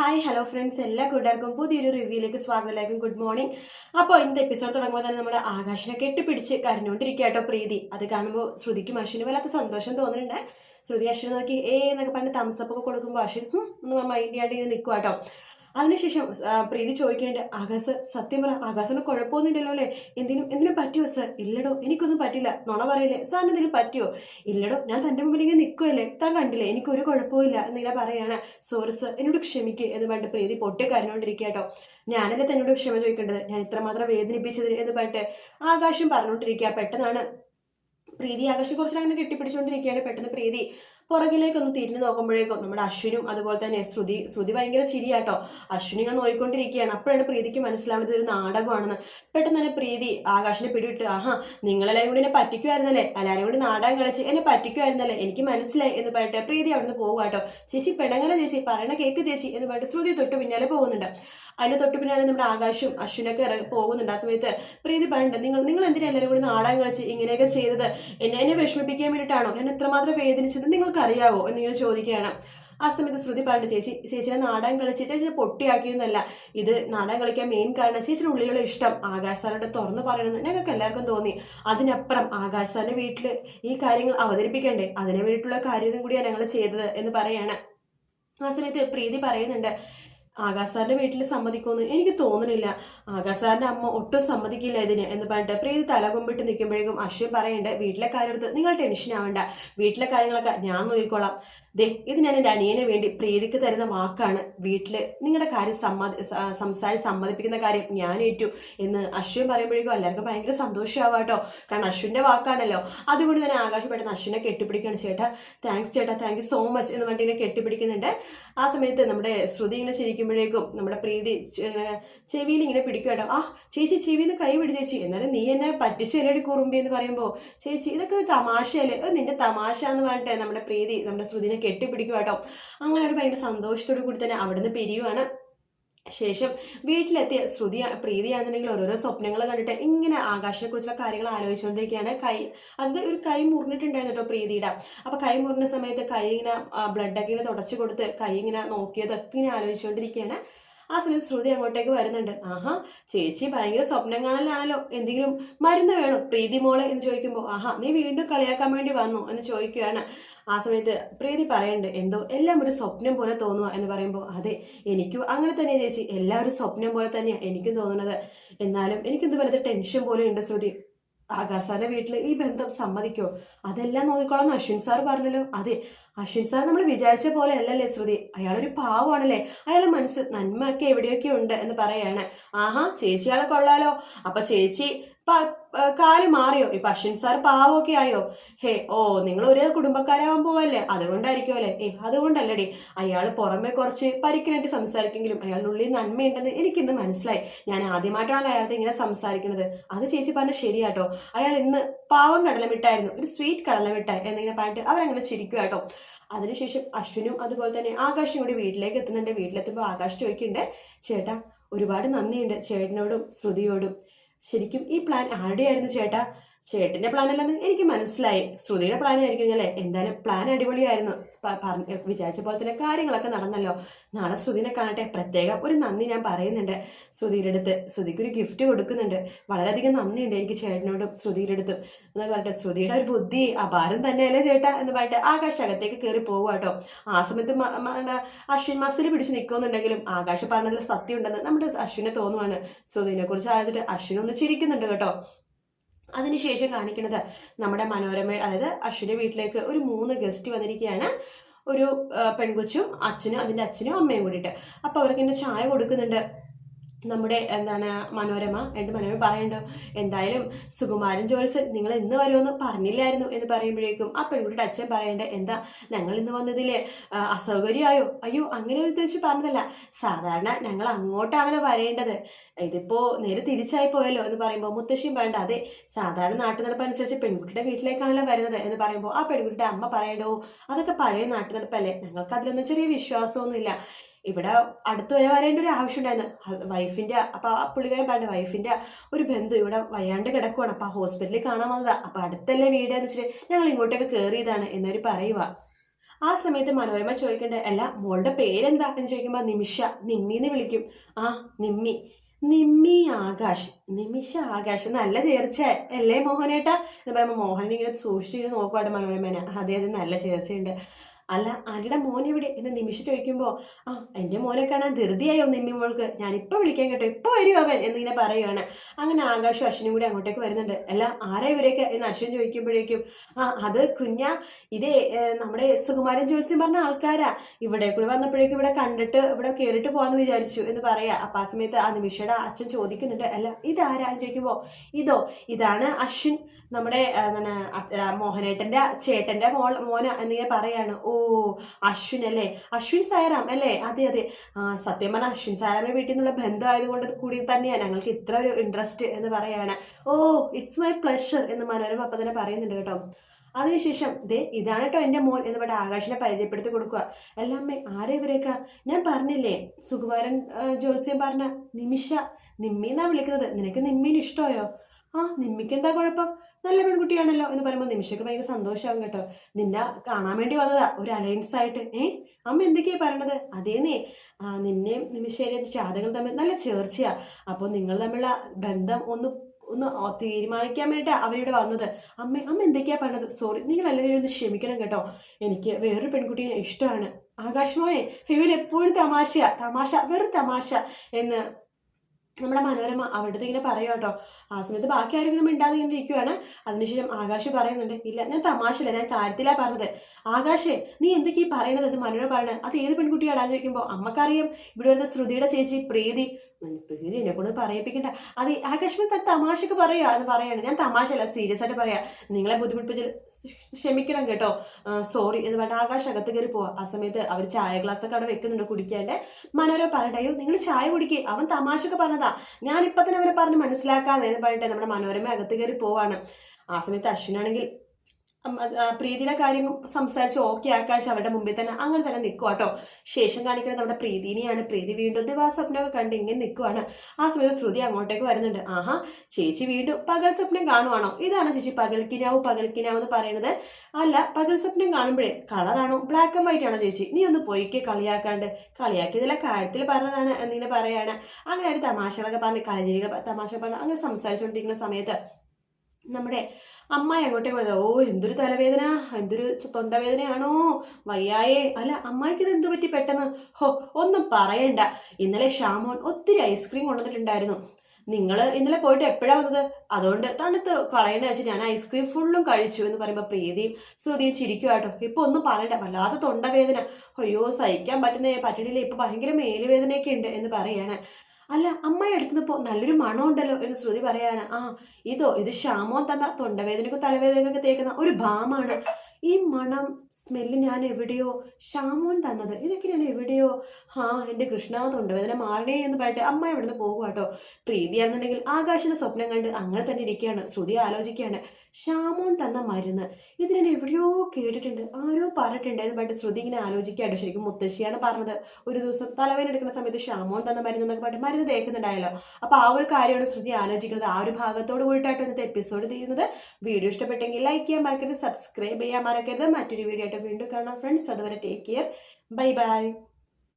Hi hello friends എല്ലാ കൂട്ടുകാർക്കും പുതിയൊരു റിവ്യൂയിലേക്ക് സ്വാഗതമായിരിക്കും ഗുഡ് മോർണിംഗ് അപ്പോൾ ഇന്നത്തെ എപ്പിസോഡ് തുടങ്ങുമ്പോൾ തന്നെ നമ്മുടെ ആകാശനെ കെട്ടിപ്പിടിച്ച് കരഞ്ഞുകൊണ്ടിരിക്കുക കേട്ടോ പ്രീതി. അത് കാണുമ്പോൾ ശ്രുതിക്കും അശ്വിനും വല്ലാത്ത സന്തോഷം തോന്നുന്നുണ്ട്. ശ്രുതി അശ്വിനെ നോക്കി ഏ എന്നൊക്കെ പറഞ്ഞ് തംസപ്പൊക്കെ കൊടുക്കുമ്പോൾ അശ്വിൻ ഒന്ന് മൈൻഡ് ചെയ്യാണ്ട് ഇങ്ങനെ നിൽക്കുക കേട്ടോ അതിനുശേഷം പ്രീതി ചോദിക്കേണ്ട ആകാശ സത്യം പറ ആകാശന് കുഴപ്പമൊന്നുമില്ലല്ലോ അല്ലേ? എന്തിനും എന്തിനും പറ്റുമോ സാർ? ഇല്ലടോ എനിക്കൊന്നും പറ്റില്ല. നുണ പറയില്ലേ? സാറിന് എന്തിനും പറ്റുമോ ഇല്ലടോ ഞാൻ തന്റെ മുമ്പിൽ ഇങ്ങനെ നിൽക്കുമല്ലേ താൻ കണ്ടില്ലേ എനിക്കൊരു കുഴപ്പമില്ല എന്നിങ്ങനെ പറയാണ്. സോറി സർ എന്നോട് ക്ഷമിക്കുക എന്ന് പറഞ്ഞിട്ട് പ്രീതി പൊട്ടി കരഞ്ഞുകൊണ്ടിരിക്കുക കേട്ടോ. ഞാനല്ലേ തന്നോട് ക്ഷമ ചോദിക്കേണ്ടത്? ഞാൻ ഇത്രമാത്രം വേദനിപ്പിച്ചതിന് എന്ന് പറഞ്ഞിട്ട് ആകാശം പറഞ്ഞുകൊണ്ടിരിക്കുക. പെട്ടെന്നാണ് പ്രീതി ആകാശം കുറച്ച് അങ്ങനെ കെട്ടിപ്പിടിച്ചുകൊണ്ടിരിക്കുകയാണ് പെട്ടെന്ന് പ്രീതി. പുറകിലേക്കൊന്ന് തിരിഞ്ഞു നോക്കുമ്പോഴേക്കും നമ്മുടെ അശ്വിനും അതുപോലെ തന്നെ ശ്രുതി ശ്രുതി ഭയങ്കര ചിരിയാട്ടോ. അശ്വിനി ഇങ്ങനെ നോയിക്കൊണ്ടിരിക്കുകയാണ്. അപ്പോഴാണ് പ്രീതിക്ക് മനസ്സിലാവുന്നത് ഒരു നാടകമാണെന്ന്. പെട്ടെന്ന് തന്നെ പ്രീതി ആകാശിനെ പിടിവിട്ട് ആഹാ നിങ്ങളെല്ലാവരും കൂടി എന്നെ പറ്റിക്കുമായിരുന്നല്ലേ എല്ലാവരും കൂടി നാടകം കളിച്ച് എന്നെ പറ്റിക്കുമായിരുന്നല്ലേ എനിക്ക് മനസ്സിലായി എന്ന് പറയട്ടെ പ്രീതി അവിടുന്ന് പോകുക ചേച്ചി പെണ്ണങ്ങനെ ചേച്ചി പറയണ കേക്ക് ചേച്ചി എന്ന് പറഞ്ഞിട്ട് ശ്രുതി തൊട്ട് പിന്നാലെ പോകുന്നുണ്ട്. അതിന് തൊട്ട് പിന്നാലെ നമ്മുടെ ആകാശും അശ്വിനൊക്കെ ഇറങ്ങി പോകുന്നുണ്ട് ആ സമയത്ത്. പ്രീതി പറയണ്ട നിങ്ങൾ നിങ്ങൾ എന്തിനാ എല്ലാവരും കൂടി നാടകം കളിച്ച് ഇങ്ങനെയൊക്കെ ചെയ്തത്? എന്നെ എന്നെ വിഷമിപ്പിക്കാൻ വേണ്ടിയിട്ടാണോ? ഞാൻ എത്രമാത്രം വേദനിച്ചത്? നിങ്ങൾക്ക് അറിയാവോ എന്നിങ്ങനെ ചോദിക്കുകയാണ്. ആ സമയത്ത് ശ്രുതി പറഞ്ഞു ചേച്ചി ചേച്ചിനെ നാടകം കളിച്ച് ചേച്ചി പൊട്ടിയാക്കിയെന്നല്ല ഇത് നാടകം കളിക്കാൻ മെയിൻ കാരണം ചേച്ചിയുടെ ഉള്ളിലുള്ള ഇഷ്ടം. ആകാശ് സാറിന്റെ തുറന്നു പറയണമെന്ന് ഞങ്ങൾക്ക് എല്ലാവർക്കും തോന്നി. അതിനപ്പുറം ആകാശ് സാറിന്റെ വീട്ടിൽ ഈ കാര്യങ്ങൾ അവതരിപ്പിക്കണ്ടേ? അതിനെ വേണ്ടിയിട്ടുള്ള കാര്യം കൂടിയാണ് ഞങ്ങൾ ചെയ്തത് എന്ന് പറയാണ്. ആ സമയത്ത് പ്രീതി പറയുന്നുണ്ട് ആകാശ് സാറിന്റെ വീട്ടിൽ സമ്മതിക്കുമെന്ന് എനിക്ക് തോന്നുന്നില്ല ആകാശ് സാറിന്റെ അമ്മ ഒട്ടും സമ്മതിക്കില്ല ഇതിന് എന്ന് പറഞ്ഞിട്ട് പ്രീതി തലകുമ്പിട്ട് നിൽക്കുമ്പോഴേക്കും അശ്വിൻ പറയണ്ടേ വീട്ടിലെ കാര്യമെടുത്ത് നിങ്ങൾ ടെൻഷൻ ആവണ്ട. വീട്ടിലെ കാര്യങ്ങളൊക്കെ ഞാൻ നോക്കിക്കോളാം. ദേ ഇത് ഞാൻ എന്റെ അനിയനെ വേണ്ടി പ്രീതിക്ക് തരുന്ന വാക്കാണ് വീട്ടിൽ നിങ്ങളുടെ കാര്യം സമ്മതി സംസാരിച്ച് സമ്മതിപ്പിക്കുന്ന കാര്യം ഞാൻ ഏറ്റു എന്ന് അശ്വിൻ പറയുമ്പോഴേക്കും എല്ലാവർക്കും ഭയങ്കര സന്തോഷമാവാം കേട്ടോ കാരണം അശ്വിന്റെ വാക്കാണല്ലോ. അതുകൊണ്ട് തന്നെ ആകാശപ്പെട്ടെന്ന് അശ്വിനെ കെട്ടിപ്പിടിക്കുകയാണ്. ചേട്ടാ താങ്ക്സ് ചേട്ടാ താങ്ക് സോ മച്ച് എന്ന് പറഞ്ഞിട്ട് ഇങ്ങനെ കെട്ടിപ്പിടിക്കുന്നുണ്ട്. ആ സമയത്ത് നമ്മുടെ ശ്രുതി ഇങ്ങനെ ചിരിക്കുമ്പോഴേക്കും നമ്മുടെ പ്രീതി ചെവിയിൽ ഇങ്ങനെ പിടിക്കും കേട്ടോ. ആ ചേച്ചി ചെവിയിൽ നിന്ന് കൈ പിടി ചേച്ചി എന്നാലും നീ എന്നെ പറ്റിച്ചു എന്നടി കുറുമ്പി എന്ന് പറയുമ്പോൾ ചേച്ചി ഇതൊക്കെ തമാശയല്ലേ? നിന്റെ തമാശ എന്ന് പറഞ്ഞിട്ട് നമ്മുടെ പ്രീതി നമ്മുടെ ശ്രുതിനെ കെട്ടിപ്പിടിക്കും കേട്ടോ. അങ്ങനെ ഒരു ഭയങ്കര സന്തോഷത്തോടു കൂടി തന്നെ അവിടുന്ന് പിരിയുവാണ്. ശേഷം വീട്ടിലെത്തിയ ശ്രുതി പ്രീതിയാണെന്നുണ്ടെങ്കിൽ ഓരോരോ സ്വപ്നങ്ങൾ കണ്ടിട്ട് ഇങ്ങനെ ആകാശത്തെക്കുറിച്ചുള്ള കുറിച്ചുള്ള കാര്യങ്ങൾ ആലോചിച്ചുകൊണ്ടിരിക്കുകയാണ്. കൈ അത് ഒരു കൈ മുറിഞ്ഞിട്ടുണ്ടായിരുന്നു കേട്ടോ പ്രീതിയുടെ. അപ്പോൾ കൈ മുറിഞ്ഞ സമയത്ത് കൈ ഇങ്ങനെ ബ്ലഡൊക്കെ ഇങ്ങനെ തുടച്ചു കൊടുത്ത് കൈ ഇങ്ങനെ നോക്കിയതൊക്കെ ഇങ്ങനെ ആലോചിച്ചുകൊണ്ടിരിക്കുകയാണ്. ആ സമയത്ത് ശ്രുതി അങ്ങോട്ടേക്ക് വരുന്നുണ്ട്. ആഹാ ചേച്ചി ഭയങ്കര സ്വപ്നം കാണലാണല്ലോ. എന്തെങ്കിലും മരുന്ന് വേണോ? പ്രീതി മോളെ എന്ന് ചോദിക്കുമ്പോൾ ആഹാ നീ വീണ്ടും കളിയാക്കാൻ വേണ്ടി വന്നു എന്ന് ചോദിക്കുകയാണ്. ആ സമയത്ത് പ്രീതി പറയണ്ട് എന്തോ എല്ലാം ഒരു സ്വപ്നം പോലെ തോന്നുക എന്ന് പറയുമ്പോൾ അതെ എനിക്കും അങ്ങനെ തന്നെ ചേച്ചി എല്ലാം ഒരു സ്വപ്നം പോലെ തന്നെയാണ് എനിക്കും തോന്നുന്നത്. എന്നാലും എനിക്കിത് വലുത് ടെൻഷൻ പോലെ ഉണ്ട് ശ്രുതി. ആകാശാന്റെ വീട്ടിൽ ഈ ബന്ധം സമ്മതിക്കോ? അതെല്ലാം നോക്കിക്കോളാം അശ്വിൻ സാർ പറഞ്ഞല്ലോ. അതെ അശ്വിൻ സാർ നമ്മൾ വിചാരിച്ച പോലെ അല്ലല്ലേ ശ്രുതി. അയാളൊരു പാവമാണല്ലേ? അയാളുടെ മനസ്സ് നന്മയൊക്കെ എവിടെയൊക്കെ ഉണ്ട് എന്ന് പറയാണ്. ആഹാ ചേച്ചി കൊള്ളാലോ. അപ്പൊ ചേച്ചി കാൽ മാറിയോ? ഇപ്പൊ അശ്വിൻ സാർ പാവമൊക്കെ ആയോ? ഹേ ഓ നിങ്ങൾ ഒരേ കുടുംബക്കാരാവാൻ പോവല്ലേ അതുകൊണ്ടായിരിക്കും അല്ലേ ഏ അതുകൊണ്ടല്ലടി. അയാൾ പുറമെ കുറച്ച് പരിക്കനായിട്ട് സംസാരിക്കെങ്കിലും അയാളുടെ ഉള്ളിൽ നന്മയുണ്ടെന്ന് എനിക്കിന്ന് മനസ്സിലായി. ഞാൻ ആദ്യമായിട്ടാണ് അയാളത്തെ ഇങ്ങനെ സംസാരിക്കുന്നത്. അത് ചേച്ചി പറഞ്ഞ ശരിയാട്ടോ. അയാൾ ഇന്ന് പാവം കടലമിട്ടായിരുന്നു. ഒരു സ്വീറ്റ് കടലമിട്ടായി എന്നിങ്ങനെ പറഞ്ഞിട്ട് അവരങ്ങനെ ചിരിക്കുക കേട്ടോ അതിനുശേഷം അശ്വിനും അതുപോലെ തന്നെ ആകാശും കൂടി വീട്ടിലേക്ക് എത്തുന്നുണ്ട്. വീട്ടിലെത്തുമ്പോൾ ആകാശ് ചോദിക്കുന്നുണ്ട് ചേട്ടാ ഒരുപാട് നന്ദിയുണ്ട്. ചേട്ടനോടും ശ്രുതിയോടും. ശരിക്കും ഈ പ്ലാൻ ആരുടെയായിരുന്നു ചേട്ടാ? ചേട്ടന്റെ പ്ലാൻ അല്ലെന്ന് എനിക്ക് മനസ്സിലായി. ശ്രുതിയുടെ പ്ലാൻ ആയിരിക്കും അല്ലേ എന്തായാലും പ്ലാൻ അടിപൊളിയായിരുന്നു. വിചാരിച്ച പോലെ തന്നെ കാര്യങ്ങളൊക്കെ നടന്നല്ലോ. നാളെ ശ്രുതിനെ കാണട്ടെ. പ്രത്യേകം ഒരു നന്ദി ഞാൻ പറയുന്നുണ്ട് ശ്രുതിയുടെ അടുത്ത്. ശ്രുതിക്ക് ഒരു ഗിഫ്റ്റ് കൊടുക്കുന്നുണ്ട്. വളരെയധികം നന്ദിയുണ്ട് എനിക്ക് ചേട്ടനോടും ശ്രുതിയുടെ അടുത്ത്. എന്ന് പറഞ്ഞിട്ട് ശ്രുതിയുടെ ഒരു ബുദ്ധി അപാരം തന്നെയല്ലേ ചേട്ടാ എന്ന് പറഞ്ഞിട്ട് ആകാശ് അകത്തേക്ക് കയറി പോകുക കേട്ടോ. ആ സമയത്ത് അശ്വിൻ മസിൽ പിടിച്ച് നിൽക്കുന്നുണ്ടെങ്കിലും ആകാശ് പറഞ്ഞതിൽ സത്യം ഉണ്ടെന്ന് നമ്മുടെ അശ്വിനെ തോന്നുവാണ്. ശ്രുതിനെ കുറിച്ച് ആലോചിച്ചിട്ട് അശ്വിനൊന്ന് ചിരിക്കുന്നുണ്ട് കേട്ടോ. അതിനുശേഷം കാണിക്കുന്നത് നമ്മുടെ മനോരമ അതായത് അശ്വിന്റെ വീട്ടിലേക്ക് ഒരു മൂന്ന് ഗസ്റ്റ് വന്നിരിക്കുകയാണ്. ഒരു പെൺകൊച്ചും അച്ഛനും അതിന്റെ അച്ഛനും അമ്മയും കൂടിയിട്ട്. അപ്പോൾ അവർക്ക് ഇങ്ങനെ ചായ കൊടുക്കുന്നുണ്ട്. നമ്മുടെ എന്താണ് മനോരമ? എന്റെ മനോരമ പറയണ്ടോ? എന്തായാലും സുകുമാരൻ ജോൽസൻ നിങ്ങൾ ഇന്ന് വരുമെന്ന് പറഞ്ഞില്ലായിരുന്നു എന്ന് പറയുമ്പോഴേക്കും ആ പെൺകുട്ടിയുടെ അച്ഛൻ പറയേണ്ട എന്താ ഞങ്ങൾ ഇന്ന് വന്നതിൽ അസൗകര്യമായോ? അയ്യോ അങ്ങനെ ഉദ്ദേശിച്ച് പറഞ്ഞതല്ല. സാധാരണ ഞങ്ങൾ അങ്ങോട്ടാണല്ലോ വരേണ്ടത്. ഇതിപ്പോൾ നേരെ തിരിച്ചായി പോയല്ലോ എന്ന് പറയുമ്പോൾ മുത്തശ്ശിയും പറയണ്ട അതെ സാധാരണ നാട്ടു നടപ്പനുസരിച്ച് പെൺകുട്ടിയുടെ വീട്ടിലേക്കാണല്ലോ വരുന്നത് എന്ന് പറയുമ്പോൾ ആ പെൺകുട്ടിയുടെ അമ്മ പറയണ്ടോ അതൊക്കെ പഴയ നാട്ടു നടപ്പല്ലേ ഞങ്ങൾക്ക് അതിലൊന്നും ചെറിയ വിശ്വാസമൊന്നുമില്ല. ഇവിടെ അടുത്ത് വരെ വരേണ്ട ഒരു ആവശ്യം ഉണ്ടായിരുന്നു വൈഫിന്റെ അപ്പൊ ആ പുള്ളിക്കാരൻ പറഞ്ഞു വൈഫിന്റെ ഒരു ബന്ധു ഇവിടെ വയ്യാണ്ട് കിടക്കുവാണ്. അപ്പോൾ ആ ഹോസ്പിറ്റലിൽ കാണാൻ വന്നതാ. അപ്പോൾ അടുത്തല്ലേ വീട് എന്ന് വെച്ചിട്ട് ഞങ്ങൾ ഇങ്ങോട്ടേക്ക് കയറിയതാണ് എന്നവർ പറയുക ആ സമയത്ത് മനോരമ ചോദിക്കേണ്ട അല്ല മോളുടെ പേരെന്താ? എന്ന് ചോദിക്കുമ്പോൾ നിമിഷ നിമ്മി എന്ന് വിളിക്കും. ആ നിമ്മി. നിമ്മി ആകാശ്. നിമിഷ ആകാശ്. നല്ല ചേർച്ച. അല്ലേ മോഹനേട്ടാ? എന്ന് പറയുമ്പോൾ മോഹൻ ഇങ്ങനെ സൂക്ഷിച്ചിട്ട് നോക്കുവാണ് മനോരമേനെ. അതെ അതെ നല്ല ചേർച്ചയുണ്ട്. അല്ല ആരുടെ മോൻ എവിടെ? എന്ന് നിമിഷം ചോദിക്കുമ്പോൾ ആ എന്റെ മോനെ കാണാൻ ധൃതിയായോ നിമ്മി മോൾക്ക്? ഞാനിപ്പോൾ വിളിക്കാൻ കേട്ടോ ഇപ്പോൾ വരും അവൻ എന്നിങ്ങനെ പറയുകയാണ് അങ്ങനെ ആകാശും അശ്വിനും കൂടി അങ്ങോട്ടേക്ക് വരുന്നുണ്ട്. അല്ല ആരാ ഇവരെയൊക്കെ? എന്ന് അശ്വിൻ ചോദിക്കുമ്പോഴേക്കും ആ അത് കുഞ്ഞ ഇതേ നമ്മുടെ സുകുമാരൻ ജോത്സ്യം പറഞ്ഞ ആൾക്കാരാ. ഇവിടെ കൂടി വന്നപ്പോഴേക്കും ഇവിടെ കണ്ടിട്ട് ഇവിടെ കയറിയിട്ട് പോകാന്ന് വിചാരിച്ചു എന്ന് പറയാ. അപ്പം ആ സമയത്ത് ആ നിമിഷയുടെ അച്ഛൻ ചോദിക്കുന്നുണ്ട് അല്ല ഇതാരാ? ചോദിക്കുമ്പോൾ ഇതോ ഇതാണ് അശ്വിൻ നമ്മുടെ മോഹനേട്ടന്റെ ചേട്ടന്റെ മോൾ മോന എന്നിങ്ങനെ പറയാണ്. ഓ അശ്വിൻ അല്ലേ? അശ്വിൻ സായറാം അല്ലേ? അതെ അതെ. സത്യം പറഞ്ഞാൽ അശ്വിൻ സായറാമിന്റെ വീട്ടിൽ നിന്നുള്ള ബന്ധമായതുകൊണ്ട് കൂടി തന്നെയാണ് ഞങ്ങൾക്ക് ഇത്ര ഒരു ഇൻട്രസ്റ്റ് എന്ന് പറയാണ്. ഓ ഇറ്റ്സ് മൈ പ്ലഷർ എന്ന് മനോരമ അപ്പം തന്നെ പറയുന്നുണ്ട് കേട്ടോ. അതിനുശേഷം ദേ ഇതാണ് കേട്ടോ എന്റെ മോൻ എന്ന് പറഞ്ഞാൽ ആകാശിനെ പരിചയപ്പെടുത്തി കൊടുക്കുക എല്ലാമ്മേ ആരെ ഇവരേക്കാ? ഞാൻ പറഞ്ഞില്ലേ സുകുമാരൻ ജോത്സ്യം പറഞ്ഞ നിമിഷ നിമ്മിന്നാ വിളിക്കുന്നത്. നിനക്ക് നിമ്മീന് ഇഷ്ടമായോ? ആ നിമ്മിക്ക് എന്താ കുഴപ്പം? നല്ല പെൺകുട്ടിയാണല്ലോ എന്ന് പറയുമ്പോൾ നിമിഷക്ക് ഭയങ്കര സന്തോഷമാകും കേട്ടോ. നിന്നെ കാണാൻ വേണ്ടി വന്നതാ ഒരു അലയൻസ് ആയിട്ട്. ഏ? അമ്മ എന്തൊക്കെയാ പറയണത്? അതേന്നേ. നിന്നെയും നിമിഷേനെയും ജാതകൾ തമ്മിൽ നല്ല ചേർച്ചയാ. അപ്പോൾ നിങ്ങൾ തമ്മിലുള്ള ബന്ധം ഒന്ന് ഒന്ന് തീരുമാനിക്കാൻ വേണ്ടിയിട്ടാ അവരിവിടെ വന്നത്. അമ്മ അമ്മ എന്തൊക്കെയാ പറഞ്ഞത് സോറി നിങ്ങൾ എല്ലാവരും ഒന്ന് ക്ഷമിക്കണം കേട്ടോ. എനിക്ക് വേറൊരു പെൺകുട്ടീനെ ഇഷ്ടമാണ്. ആകാശ് മോനെ ഇവരെപ്പോഴും തമാശയാ. തമാശ വെറു തമാശ എന്ന് നമ്മുടെ മനോരമ അവിടുത്തെ ഇങ്ങനെ പറയുക കേട്ടോ. ആ സമയത്ത് ബാക്കി ആരെങ്കിലും മിണ്ടാതെ ഇങ്ങനെ ഇരിക്കുവാണ്. അതിനുശേഷം ആകാശ് പറയുന്നുണ്ട് ഇല്ല ഞാൻ തമാശയില്ല ഞാൻ കാര്യത്തിലാ പറഞ്ഞത്. ആകാശേ നീ എന്തൊക്കെ ഈ പറയണത്? എന്ന് മനോര പറയണത്. അത് ഏത് പെൺകുട്ടിയാടാന്ന് ചോദിക്കുമ്പോൾ അമ്മക്കറിയാം. ഇവിടെ വരുന്ന ശ്രുതിയുടെ ചേച്ചി പ്രീതി. പ്രീതി എന്നെ കൊണ്ട് പറയിപ്പിക്കണ്ട. അത് ആകാശ്മീർ താൻ തമാശക്ക് പറയുക എന്ന് പറയാണ്. ഞാൻ തമാശയല്ല സീരിയസ് ആയിട്ട് പറയാം. നിങ്ങളെ ബുദ്ധിമുട്ടിപ്പിച്ച് ക്ഷമിക്കണം കേട്ടോ. സോറി എന്ന് പറഞ്ഞാൽ ആകാശ് അകത്ത് കയറി പോവാ. ആ സമയത്ത് അവർ ചായ ഗ്ലാസ് ഒക്കെ അവിടെ വെക്കുന്നുണ്ട് കുടിക്കാണ്ട്. മനോര പറയണ്ടയോ നിങ്ങൾ ചായ കുടിക്കേ. അവൻ തമാശക്ക് പറഞ്ഞതാ. ഞാൻ ഇപ്പൊ തന്നെ അവരെ പറഞ്ഞ് മനസ്സിലാക്കാതെ എന്ന് പറഞ്ഞിട്ട് നമ്മുടെ മനോരമ അകത്ത് കയറി പോവാണ്. ആ സമയത്ത് അശ്വിനാണെങ്കിൽ പ്രീതിയുടെ കാര്യം സംസാരിച്ച് ഓക്കെ ആക്കാഴ്ച അവരുടെ മുമ്പിൽ തന്നെ അങ്ങനെ തന്നെ നിൽക്കുക കേട്ടോ. ശേഷം കാണിക്കുന്നത് നമ്മുടെ പ്രീതിനെയാണ്. പ്രീതി വീണ്ടും ദിവാസ്വപ്നമൊക്കെ കണ്ട് ഇങ്ങനെ നിൽക്കുവാണ്. ആ സമയത്ത് ശ്രുതി അങ്ങോട്ടേക്ക് വരുന്നുണ്ട്. ആഹാ ചേച്ചി വീണ്ടും പകൽ സ്വപ്നം കാണുവാണോ? ഇതാണ് ചേച്ചി പകൽക്കിനാവ് പകൽക്കിനാവ് എന്ന് പറയുന്നത്. അല്ല പകൽ സ്വപ്നം കാണുമ്പോഴേ കളറാണോ ബ്ലാക്ക് ആൻഡ് വൈറ്റ് ആണോ ചേച്ചി? നീ ഒന്ന് പോയിക്കേ കളിയാക്കാണ്ട്. കളിയാക്കിയതിലെ കാര്യത്തിൽ പറഞ്ഞതാണ് എന്നിങ്ങനെ പറയാണ്. അങ്ങനെ ഒരു തമാശകളൊക്കെ പറഞ്ഞ് കളരികൾ തമാശ പറഞ്ഞ് അങ്ങനെ സംസാരിച്ചുകൊണ്ടിരിക്കുന്ന സമയത്ത് നമ്മുടെ അമ്മായി അങ്ങോട്ടേ പോയത് ഓ എന്തൊരു തലവേദന. എന്തൊരു തൊണ്ടവേദനയാണോ? വയ്യായേ. അല്ല അമ്മായിക്ക് ഇത് എന്ത് പറ്റി പെട്ടെന്ന്? ഹോ ഒന്നും പറയണ്ട. ഇന്നലെ ഷാമോൻ ഒത്തിരി ഐസ്ക്രീം കൊണ്ടുവന്നിട്ടുണ്ടായിരുന്നു. നിങ്ങൾ ഇന്നലെ പോയിട്ട് എപ്പോഴാണ് വന്നത്? അതുകൊണ്ട് തണുത്ത് കളയണ വെച്ച് ഞാൻ ഐസ്ക്രീം ഫുള്ളും കഴിച്ചു എന്ന് പറയുമ്പോൾ പ്രീതിയും ശ്രുതിയും ചിരിക്കുവാട്ടോ ഇപ്പൊ ഒന്നും പറയണ്ട. വല്ലാത്ത തൊണ്ടവേദന. അയ്യോ സഹിക്കാൻ പറ്റുന്ന. പറ്റണില്ല ഇപ്പൊ ഭയങ്കര മേലുവേദനയൊക്കെ ഉണ്ട് എന്ന് പറയാണ്. അല്ല അമ്മായി എടുത്തപ്പോ നല്ലൊരു മണം ഉണ്ടല്ലോ എന്ന് ശ്രുതി പറയാണ്. ആ ഇതോ ഇത് ക്ഷാമോ തന്ന തൊണ്ടവേദനക്കും തലവേദനക്കൊക്കെ തേക്കുന്ന ഒരു ഭാമാണ്. ഈ മണം സ്മെല്ല് ഞാൻ എവിടെയോ ഷാമോൻ തന്നത് ഇതൊക്കെ ഞാൻ എവിടെയോ. ആ എന്റെ കൃഷ്ണ തൊണ്ടവേദന മാറണേ എന്ന് പറഞ്ഞിട്ട് അമ്മ ഇവിടുന്ന് പോകുക കേട്ടോ പ്രീതിയാണെന്നുണ്ടെങ്കിൽ ആകാശിന്റെ സ്വപ്നം കണ്ട് അങ്ങനെ തന്നെ ഇരിക്കുകയാണ്. ശ്രുതി ആലോചിക്കുകയാണ്. ഷാമോൻ തന്ന മരുന്ന്. ഇത് ഞാൻ എവിടെയോ കേട്ടിട്ടുണ്ട്. ആരോ പറഞ്ഞിട്ടുണ്ട്. ബട്ട് ശ്രുതി ഇങ്ങനെ ആലോചിക്കാട്ടോ ശരിക്കും മുത്തശ്ശിയാണ് പറഞ്ഞത്. ഒരു ദിവസം തലവേദന എടുക്കുന്ന സമയത്ത് ഷാമോൻ തന്ന മരുന്ന് എന്നൊക്കെ പറഞ്ഞിട്ട് മരുന്ന് തേക്കുന്നുണ്ടായല്ലോ. അപ്പൊ ആ ഒരു കാര്യമാണ് ശ്രുതി ആലോചിക്കുന്നത്. ആ ഒരു ഭാഗത്തോട് കൂടിയിട്ടാണ് ഇന്നത്തെ എപ്പിസോഡ് ചെയ്യുന്നത്. വീഡിയോ ഇഷ്ടപ്പെട്ടെങ്കിൽ ലൈക്ക് ചെയ്യാൻ മറക്കരുത്. സബ്സ്ക്രൈബ് ചെയ്യാൻ മറക്കരുത്. മറ്റൊരു വീഡിയോ ആയിട്ട് വീണ്ടും കാണാം ഫ്രണ്ട്സ് അതുവരെ ടേക്ക് കെയർ ബൈ ബൈ